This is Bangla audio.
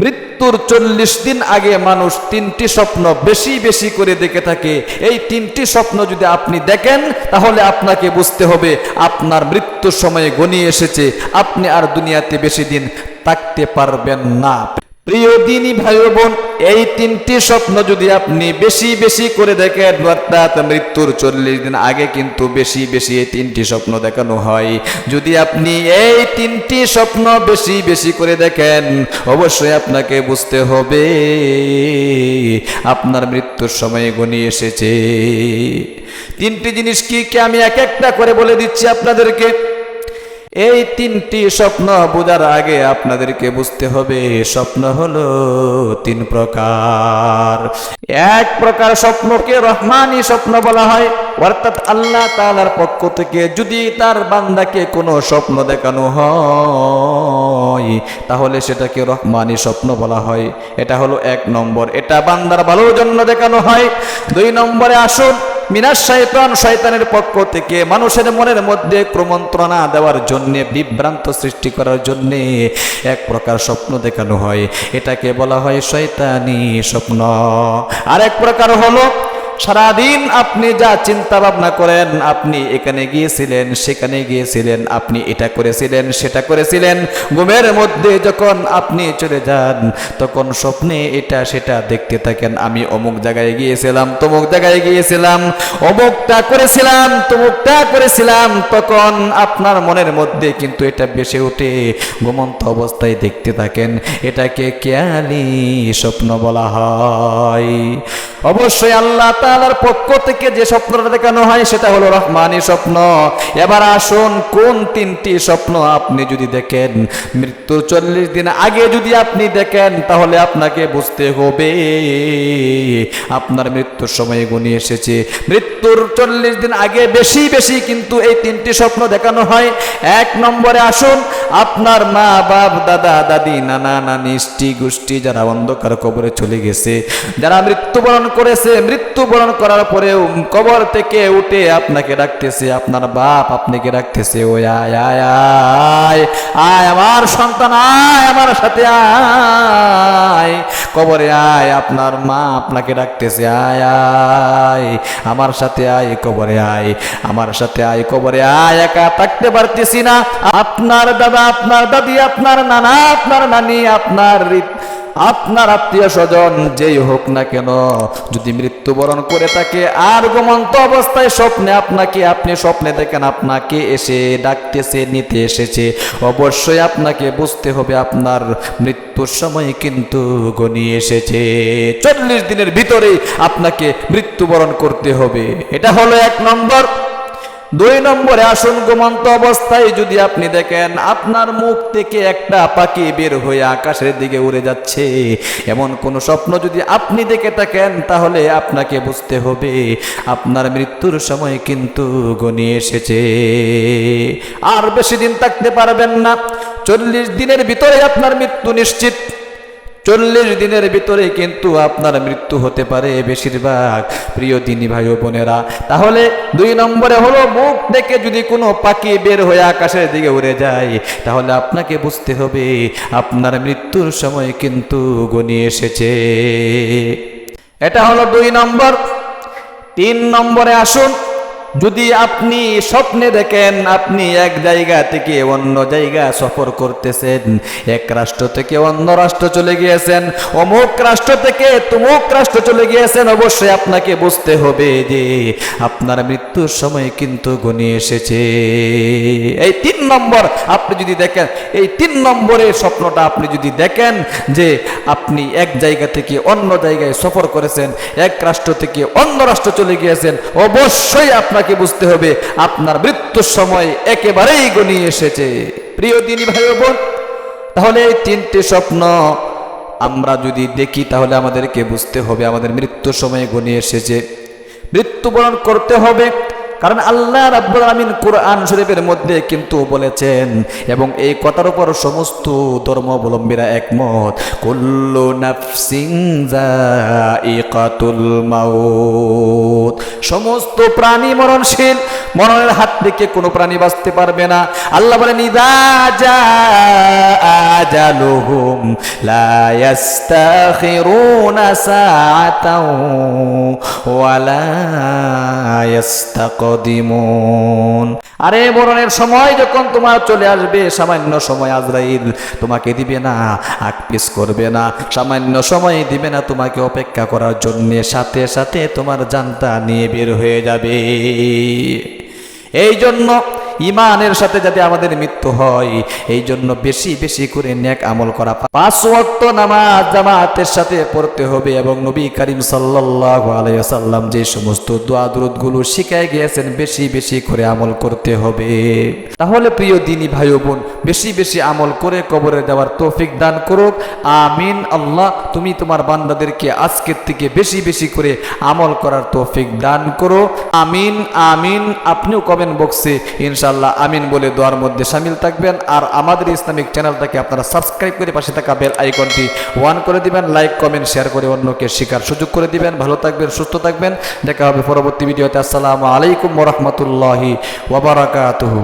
মৃত্যুর চল্লিশ দিন আগে মানুষ তিনটি স্বপ্ন বেশি বেশি করে দেখে থাকে। এই তিনটি স্বপ্ন যদি আপনি দেখেন, তাহলে আপনাকে বুঝতে হবে আপনার মৃত্যুর সময়ে গনিয়ে এসেছে। আপনি আর দুনিয়াতে বেশি দিন থাকতে পারবেন না। প্রিয় দিনী ভাই বোন, এই তিনটি স্বপ্ন যদি আপনি বেশি বেশি করে দেখেন, অর্থাৎ মৃত্যুর চল্লিশ দিন আগে কিন্তু বেশি বেশি এই তিনটি স্বপ্ন দেখানো হয়। যদি আপনি এই তিনটি স্বপ্ন বেশি বেশি করে দেখেন, অবশ্যই আপনাকে বুঝতে হবে, আপনার মৃত্যুর সময় গনিয়ে এসেছে। তিনটি জিনিস কি কি আমি এক একটা করে বলে দিচ্ছি আপনাদেরকে? এই তিনটি স্বপ্ন বোঝার আগে আপনাদেরকে বুঝতে হবে, স্বপ্ন হলো তিন প্রকার। এক প্রকার স্বপ্নকে রহমানি স্বপ্ন বলা হয়, অর্থাৎ আল্লাহ তালার পক্ষ থেকে যদি তার বান্দাকে কোনো স্বপ্ন দেখানো হয়, তাহলে সেটাকে রহমানি স্বপ্ন বলা হয়। এটা হলো এক নম্বর। এটা বান্দার ভালোর জন্য দেখানো হয়। দুই নম্বরে আসুন মিনাস শয়তান শয়তানের পক্ষ থেকে মানুষের মনের মধ্যে ক্রমন্ত্রণা দেওয়ার জন্যে, বিভ্রান্ত সৃষ্টি করার জন্যে এক প্রকার স্বপ্ন দেখানো হয়। এটাকে বলা হয় শয়তানি স্বপ্ন। আর এক প্রকার হলো সারাদিন আপনি যা চিন্তা ভাবনা করেন, আপনি এখানে গিয়েছিলেন, সেখানে গিয়েছিলেন, আপনি এটা করেছিলেন, সেটা করেছিলেন। ঘুমের মধ্যে যখন আপনি চলে যান, তখন স্বপ্নে এটা সেটা দেখতে থাকেন, আমি অমুক জায়গায় গিয়েছিলাম, তমুক জায়গায় গিয়েছিলাম, অমুকটা করেছিলাম, তমুকটা করেছিলাম, তখন আপনার মনের মধ্যে কিন্তু এটা বেসে ওঠে, ঘুমন্ত অবস্থায় দেখতে থাকেন, এটাকে কেয়ালি স্বপ্ন বলা হয়। অবশ্যই আল্লাহ তাআলার পক্ষ থেকে যে স্বপ্নটা দেখানো হয়, সেটা হলো রহমানি স্বপ্ন। এবার আসুন, কোন তিনটি স্বপ্ন আপনি যদি দেখেন, মৃত্যুর চল্লিশ দিন আগে যদি আপনি দেখেন, তাহলে আপনাকে বুঝতে হবে, আপনার মৃত্যুর সময় গুনি এসেছে। মৃত্যুর চল্লিশ দিন আগে বেশি বেশি কিন্তু এই তিনটি স্বপ্ন দেখানো হয়। এক নম্বরে আসুন, আপনার মা, বাপ, দাদা, দাদি, নানা, নানি, স্ত্রী, গোষ্ঠী, যারা অন্ধকার কবরে চলে গেছে, যারা মৃত্যুবরণ করেছে মৃত্যুবরণ করার পরেও কবর থেকে উঠে আপনাকে ডাকতেছে, আপনার বাপ আপনাকে ডাকতেছে, ওই আয় আয় আয় আয় আমার সন্তান, আয় আমার সাথে, আয়, কবরে আয়, আপনার মা আপনাকে ডাকতেছে, আয় আয়, আমার সাথে আয়, কবরে আয়, আমার সাথে আয়, কবরে আয়, একা থাকতে পারতেছি না, আপনার দাদা, আপনার দাদি, আপনার নানা, আপনার নানি, আপনার আপনার আত্মীয় স্বজন যেই হোক না কেন, যদি মৃত্যুবরণ করে থাকে আর ঘুমন্ত অবস্থায় স্বপ্নে আপনাকে, আপনি স্বপ্নে দেখেন আপনাকে এসে ডাকতেছে, নিতে এসেছে। অবশ্যই আপনাকে বুঝতে হবে আপনার মৃত্যুর সময় কিন্তু গনিয়ে এসেছে। চল্লিশ দিনের ভিতরেই আপনাকে মৃত্যুবরণ করতে হবে। এটা হলো এক নম্বর। দুই নম্বরে আসুন ঘুমন্ত অবস্থায় যদি আপনি দেখেন আপনার মুখ থেকে একটা পাখি বের হয়ে আকাশের দিকে উড়ে যাচ্ছে, এমন কোন স্বপ্ন যদি আপনি দেখে থাকেন, তাহলে আপনাকে বুঝতে হবে আপনার মৃত্যুর সময় কিন্তু গনিয়ে এসেছে। আর বেশি দিন থাকতে পারবেন না, চল্লিশ দিনের ভিতরে আপনার মৃত্যু নিশ্চিত। চল্লিশ দিনের ভিতরে কিন্তু আপনার মৃত্যু হতে পারে বেশিরভাগ। প্রিয় দিনী ভাই বোনেরা, তাহলে দুই নম্বরে হলো মুখ থেকে যদি কোনো পাখি বের হয়ে আকাশের দিকে উড়ে যায়, তাহলে আপনাকে বুঝতে হবে আপনার মৃত্যুর সময় কিন্তু গনিয়ে এসেছে। এটা হলো দুই নম্বর। তিন নম্বরে আসুন। যদি আপনি স্বপ্নে দেখেন, আপনি এক জায়গা থেকে অন্য জায়গা সফর করতেছেন, এক রাষ্ট্র থেকে অন্য রাষ্ট্র চলে গিয়েছেন, অমুক রাষ্ট্র থেকে তুমুক রাষ্ট্র চলে গিয়েছেন, অবশ্যই আপনাকে বুঝতে হবে যে আপনার মৃত্যুর সময় কিন্তু গনিয়ে এসেছে। এই তিন নম্বর আপনি যদি দেখেন, এই তিন নম্বরের স্বপ্নটা আপনি যদি দেখেন যে আপনি এক জায়গা থেকে অন্য জায়গায় সফর করেছেন, এক রাষ্ট্র থেকে অন্য রাষ্ট্র চলে গিয়েছেন, অবশ্যই আপনাকে বুঝতে হবে, আপনার মৃত্যুর সময় একেবারেই গনিয়ে এসেছে। প্রিয় দিনী ভাই বোন, তাহলে এই তিনটে স্বপ্ন আমরা যদি দেখি, তাহলে আমাদেরকে বুঝতে হবে আমাদের মৃত্যুর সময় গনিয়ে এসেছে। মৃত্যুবরণ করতে হবে কারণ আল্লাহ রাব্বুল আমিন কোরআন শরীফের মধ্যে কিন্তু বলেছেন, এবং এই কথার উপর সমস্ত ধর্মাবলম্বীরা একমত, কুল্লু নাফসিং যায়িকাতুল মাউত সমস্ত প্রাণী মরণশীল মরণের হাত থেকে কোনো প্রাণী বাঁচতে পারবে না। আল্লাহ বলেন, ইদা জা আজালুহুম লা ইয়াস্তাখিরুনা সাআতাও ওয়ালা ইয়াস্তাকদিমুন। আরে, মরণের সময় যখন তোমার চলে আসবে, সামান্য সময় আজরাইল তোমাকে দিবে না আকপিস করবে না। সামান্য সময় দিবে না তোমাকে অপেক্ষা করার জন্য, সাথে সাথে তোমার জানতা নিয়ে বের হয়ে যাবে। এই জন্য ইমানের সাথে যাতে আমাদের মৃত্যু হয় এই জন্য বেশি বেশি করে নেক আমল করা। পাঁচ ওয়াক্ত নামাজ জামাতের সাথে পড়তে হবে এবং নবী করিম সাল্লাল্লাহু আলাইহি সাল্লাম যে সমস্ত দোয়া দুরুদগুলো শিখায় গিয়েছেন, বেশি বেশি করে আমল করতে হবে। তাহলে প্রিয় দিনী ভাই বোন, বেশি বেশি আমল করে কবরে দেওয়ার তৌফিক দান করুক। আমিন, আল্লাহ, তুমি তোমার বান্দাদেরকে আজকের থেকে বেশি বেশি করে আমল করার তৌফিক দান করো। আমিন আমিন, আপনিও কমেন্ট বক্সে ইনশাল্লাহ আমিন বলে দোয়ার মধ্যে সামিল থাকবেন। আর আমাদের ইসলামিক চ্যানেলটাকে আপনারা সাবস্ক্রাইব করে পাশে থাকা বেল আইকনটি ওয়ান করে দিবেন। লাইক, কমেন্ট, শেয়ার করে অন্যকে শেখার সুযোগ করে দিবেন। ভালো থাকবেন, সুস্থ থাকবেন। দেখা হবে পরবর্তী ভিডিওতে। আসসালামু আলাইকুম রহমতুল্লাহি ওবরাকাতুহু